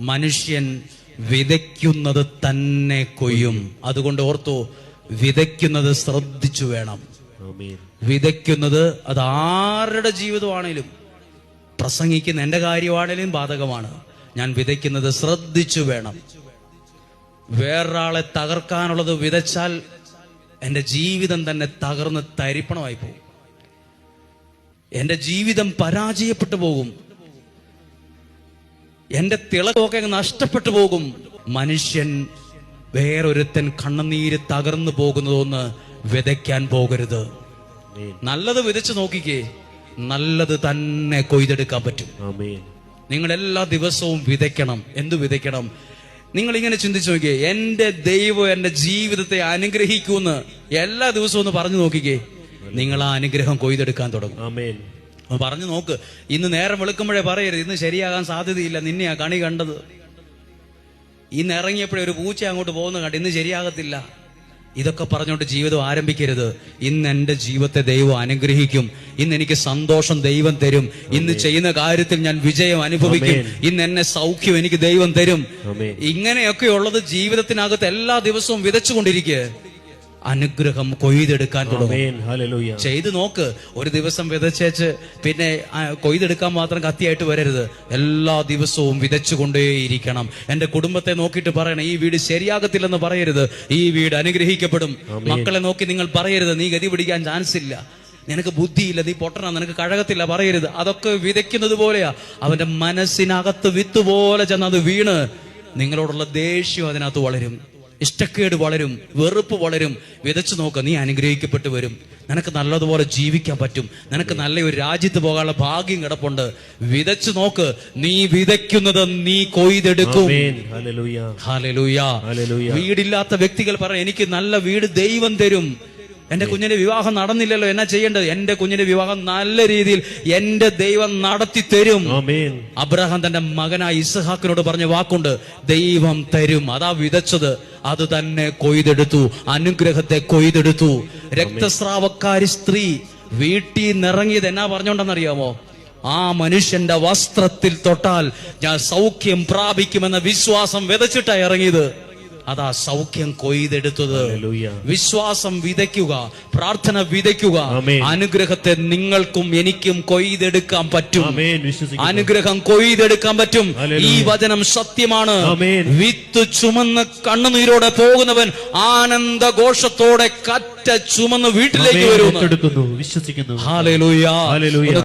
മനുഷ്യൻ വിതയ്ക്കുന്നത് തന്നെ കൊയ്യും. അതുകൊണ്ട് ഓർത്തു വിതയ്ക്കുന്നത് ശ്രദ്ധിച്ചു വേണം. വിതയ്ക്കുന്നത് അത് ആരുടെ ജീവിതമാണേലും പ്രസംഗിക്കുന്ന എന്റെ കാര്യമാണേലും ബാധകമാണ്. ഞാൻ വിതയ്ക്കുന്നത് ശ്രദ്ധിച്ചു വേണം. വേറൊരാളെ തകർക്കാനുള്ളത് വിതച്ചാൽ എന്റെ ജീവിതം തന്നെ തകർന്ന് തരിപ്പണമായി പോകും എന്റെ ജീവിതം പരാജയപ്പെട്ടു പോകും. എന്റെ തിളക്കമൊക്കെ നഷ്ടപ്പെട്ടു പോകും. മനുഷ്യൻ വേറൊരുത്തൻ കണ്ണുനീര് തകർന്നു പോകുന്നതൊന്ന് വിതയ്ക്കാൻ പോകരുത്. നല്ലത് വിതച്ചു നോക്കിക്കേ നല്ലത് തന്നെ കൊയ്തെടുക്കാൻ പറ്റും. നിങ്ങൾ എല്ലാ ദിവസവും വിതയ്ക്കണം. എന്തു വിതയ്ക്കണം? നിങ്ങൾ ഇങ്ങനെ ചിന്തിച്ചു നോക്കിയേ എന്റെ ദൈവം എന്റെ ജീവിതത്തെ അനുഗ്രഹിക്കൂന്ന് എല്ലാ ദിവസവും ഒന്ന് പറഞ്ഞു നോക്കിക്കേ നിങ്ങൾ ആ അനുഗ്രഹം കൊയ്തെടുക്കാൻ തുടങ്ങും. പറഞ്ഞു നോക്ക്. ഇന്ന് നേരം വെളുക്കുമ്പോഴേ പറയരുത്. ഇന്ന് ശരിയാകാൻ സാധ്യതയില്ല. നിന്നെയാ കണി കണ്ടത്. ഇന്ന് ഇറങ്ങിയപ്പോഴേ ഒരു പൂച്ച അങ്ങോട്ട് പോകുന്ന കണ്ട് ഇന്ന് ശരിയാകത്തില്ല. ഇതൊക്കെ പറഞ്ഞുകൊണ്ട് ജീവിതം ആരംഭിക്കരുത്. ഇന്ന് എന്റെ ജീവിതത്തെ ദൈവം അനുഗ്രഹിക്കും. ഇന്ന് എനിക്ക് സന്തോഷം ദൈവം തരും. ഇന്ന് ചെയ്യുന്ന കാര്യത്തിൽ ഞാൻ വിജയം അനുഭവിക്കും. ഇന്ന് എന്നെ സൗഖ്യം എനിക്ക് ദൈവം തരും. ഇങ്ങനെയൊക്കെയുള്ളത് ജീവിതത്തിനകത്ത് എല്ലാ ദിവസവും വിതച്ചുകൊണ്ടിരിക്കുക. അനുഗ്രഹം കൊയ്തെടുക്കാൻ തുടങ്ങും. ചെയ്ത് നോക്ക്. ഒരു ദിവസം വിതച്ചേച്ച് പിന്നെ കൊയ്തെടുക്കാൻ മാത്രം കത്തിയായിട്ട് വരരുത്. എല്ലാ ദിവസവും വിതച്ചുകൊണ്ടേയിരിക്കണം. എന്റെ കുടുംബത്തെ നോക്കിയിട്ട് പറയണം ഈ വീട് ശരിയാകത്തില്ലെന്ന് പറയരുത്. ഈ വീട് അനുഗ്രഹിക്കപ്പെടും. മക്കളെ നോക്കി നിങ്ങൾ പറയരുത്. നീ ഗതി പിടിക്കാൻ ചാൻസ് ഇല്ല. നിനക്ക് ബുദ്ധിയില്ല നീ പൊട്ടണ നിനക്ക് കഴകത്തില്ല പറയരുത്. അതൊക്കെ വിതയ്ക്കുന്നത് പോലെയാ. അവന്റെ മനസ്സിനകത്ത് വിത്ത് പോലെ ചെന്ന് അത് വീണ് നിങ്ങളോടുള്ള ദേഷ്യം അതിനകത്ത് വളരും. ഇഷ്ടക്കേട് വളരും വെറുപ്പ് വളരും വിതച്ചു നോക്ക നീ അനുഗ്രഹിക്കപ്പെട്ടു വരും. നിനക്ക് നല്ലതുപോലെ ജീവിക്കാൻ പറ്റും. നിനക്ക് നല്ല ഒരു രാജ്യത്ത് പോകാനുള്ള ഭാഗ്യം കിടപ്പുണ്ട്. വിതച്ചു നോക്ക് നീ വിതയ്ക്കുന്നത് നീ കൊയ്തെടുക്കും. വീടില്ലാത്ത വ്യക്തികൾ പറ എനിക്ക് നല്ല വീട് ദൈവം തരും. എന്റെ കുഞ്ഞിന്റെ വിവാഹം നടന്നില്ലല്ലോ എന്നാ ചെയ്യേണ്ടത്? എന്റെ കുഞ്ഞിന്റെ വിവാഹം നല്ല രീതിയിൽ എന്റെ ദൈവം നടത്തി തരും. അബ്രഹാം തന്റെ മകനായ ഇസഹാക്കിനോട് പറഞ്ഞ വാക്കുണ്ട് ദൈവം തരും. അതാ വിതച്ചത്. അത് തന്നെ കൊയ്തെടുത്തു അനുഗ്രഹത്തെ കൊയ്തെടുത്തു. രക്തസ്രാവക്കാരി സ്ത്രീ വീട്ടിൽ നിറങ്ങിയത് എന്നാ പറഞ്ഞോണ്ടെന്നറിയാമോ? ആ മനുഷ്യന്റെ വസ്ത്രത്തിൽ തൊട്ടാൽ ഞാൻ സൗഖ്യം പ്രാപിക്കുമെന്ന വിശ്വാസം വിതച്ചിട്ടാ ഇറങ്ങിയത്. അതാ സൗഖ്യം കൊയ്തെടുത്തത്. വിശ്വാസം വിതയ്ക്കുക പ്രാർത്ഥന വിതയ്ക്കുക. അനുഗ്രഹത്തെ നിങ്ങൾക്കും എനിക്കും കൊയ്തെടുക്കാൻ പറ്റും. അനുഗ്രഹം കൊയ്തെടുക്കാൻ പറ്റും. ഈ വചനം സത്യമാണ്. വിത്ത് ചുമന്ന് കണ്ണുനീരോടെ പോകുന്നവൻ ആനന്ദഘോഷത്തോടെ കറ്റ ചുമന്ന് വീട്ടിലേക്ക് വരും വരുന്നു വിശ്വസിക്കുന്നു.